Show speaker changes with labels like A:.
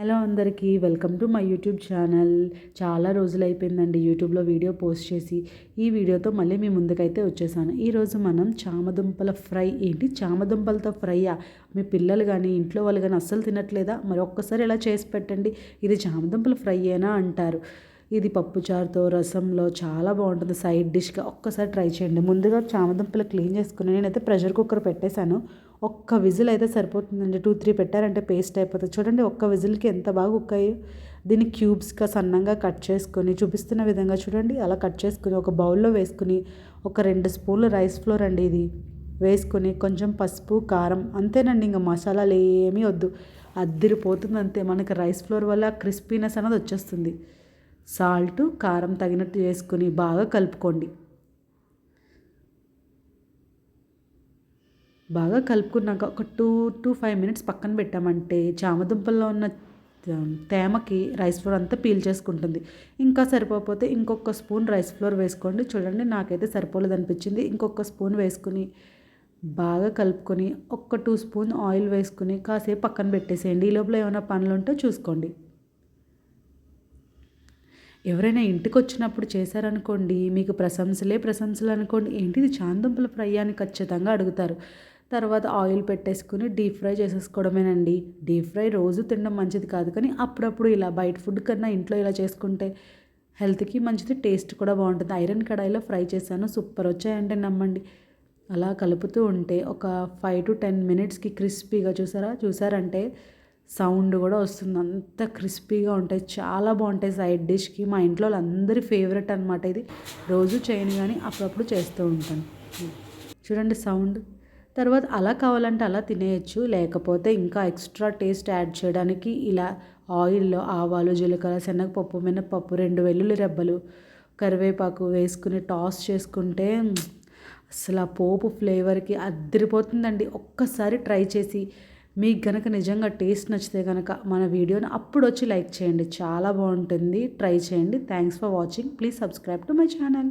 A: Hello అందరికీ welcome to my YouTube channel. చాలా రోజులు అయిపోయిందండి యూట్యూబ్లో వీడియో పోస్ట్ చేసి. ఈ వీడియోతో మళ్ళీ మీ ముందుకైతే వచ్చేసాను. ఈరోజు మనం చామదుంపల ఫ్రై ఏంటి? చామదుంపలతో ఫ్రైయా? మీ పిల్లలు కానీ ఇంట్లో వాళ్ళు కానీ అస్సలు తినట్లేదా? మరి ఒక్కసారి ఇలా చేసి పెట్టండి. ఇది చామదుంపల ఫ్రై అయినా అంటారు. ఇది పప్పుచారుతో రసంలో చాలా బాగుంటుంది. సైడ్ డిష్గా ఒక్కసారి ట్రై చేయండి. ముందుగా చామదుంపలు క్లీన్ చేసుకుని నేనైతే ప్రెషర్ కుక్కర్ పెట్టేశాను. ఒక్క విజిల్ అయితే సరిపోతుందండి. టూ త్రీ పెట్టారంటే పేస్ట్ అయిపోతుంది. చూడండి ఒక్క విజిల్కి ఎంత బాగా ఉక్కాయో దీన్ని క్యూబ్స్గా సన్నంగా కట్ చేసుకొని చూపిస్తున్న విధంగా చూడండి. అలా కట్ చేసుకుని ఒక బౌల్లో వేసుకుని ఒక రెండు స్పూన్లు రైస్ ఫ్లోర్ అండి ఇది. వేసుకొని కొంచెం పసుపు కారం అంతేనండి. ఇంకా మసాలాలు ఏమీ వద్దు. అద్దిరిపోతుంది అంతే. మనకి రైస్ ఫ్లోర్ వల్ల క్రిస్పీనెస్ అనేది వచ్చేస్తుంది. సాల్ట్ కారం తగినట్టు చేసుకుని బాగా కలుపుకోండి. బాగా కలుపుకున్నాక ఒక టూ టు ఫైవ్ మినిట్స్ పక్కన పెట్టామంటే చామదుంపల్లో ఉన్న తేమకి రైస్ ఫ్లోర్ అంతా పీల్ చేసుకుంటుంది. ఇంకా సరిపోతే ఇంకొక స్పూన్ రైస్ ఫ్లోర్ వేసుకోండి. చూడండి నాకైతే సరిపోలేదు అనిపించింది. ఇంకొక స్పూన్ వేసుకుని బాగా కలుపుకొని ఒక్క టూ స్పూన్ ఆయిల్ వేసుకుని కాసేపు పక్కన పెట్టేసేయండి. ఈ లోపల ఏమైనా పనులు ఉంటే చూసుకోండి. ఎవరైనా ఇంటికి వచ్చినప్పుడు చేశారనుకోండి మీకు ప్రశంసలే ప్రశంసలు అనుకోండి ఏంటిది చాందుంపల ఫ్రై అని ఖచ్చితంగా అడుగుతారు. తర్వాత ఆయిల్ పెట్టేసుకుని డీప్ ఫ్రై చేసేసుకోవడమేనండి. డీప్ ఫ్రై రోజు తినడం మంచిది కాదు కానీ అప్పుడప్పుడు ఇలా బయట ఫుడ్ కన్నా ఇంట్లో ఇలా చేసుకుంటే హెల్త్కి మంచిది టేస్ట్ కూడా బాగుంటుంది. ఐరన్ కడాయిలో ఫ్రై చేశాను సూపర్ వచ్చాయంటే నమ్మండి. అలా కలుపుతూ ఉంటే ఒక ఫైవ్ టు టెన్ మినిట్స్కి క్రిస్పీగా చూసారా? చూసారంటే సౌండ్ కూడా వస్తుంది. అంత క్రిస్పీగా ఉంటాయి. చాలా బాగుంటాయి సైడ్ డిష్కి. మా ఇంట్లో అందరి ఫేవరెట్ అనమాట ఇది. రోజు చేయను కానీ అప్పుడప్పుడు చేస్తూ ఉంటాను. చూడండి సౌండ్. తర్వాత అలా కావాలంటే అలా తినేయచ్చు. లేకపోతే ఇంకా ఎక్స్ట్రా టేస్ట్ యాడ్ చేయడానికి ఇలా ఆయిల్లో ఆవాలు జీలకర్ర శనగపప్పు మినపప్పు రెండు వెల్లుల్లి రెబ్బలు కరివేపాకు వేసుకుని టాస్ చేసుకుంటే అసలు ఆ పోపు ఫ్లేవర్కి అద్దరిపోతుందండి ఒక్కసారి ట్రై చేసి మీకు కనుక నిజంగా టేస్ట్ నచ్చితే కనుక మన వీడియోని అప్పుడు వచ్చి లైక్ చేయండి. చాలా బాగుంటుంది. ట్రై చేయండి. Thanks for watching please subscribe to my channel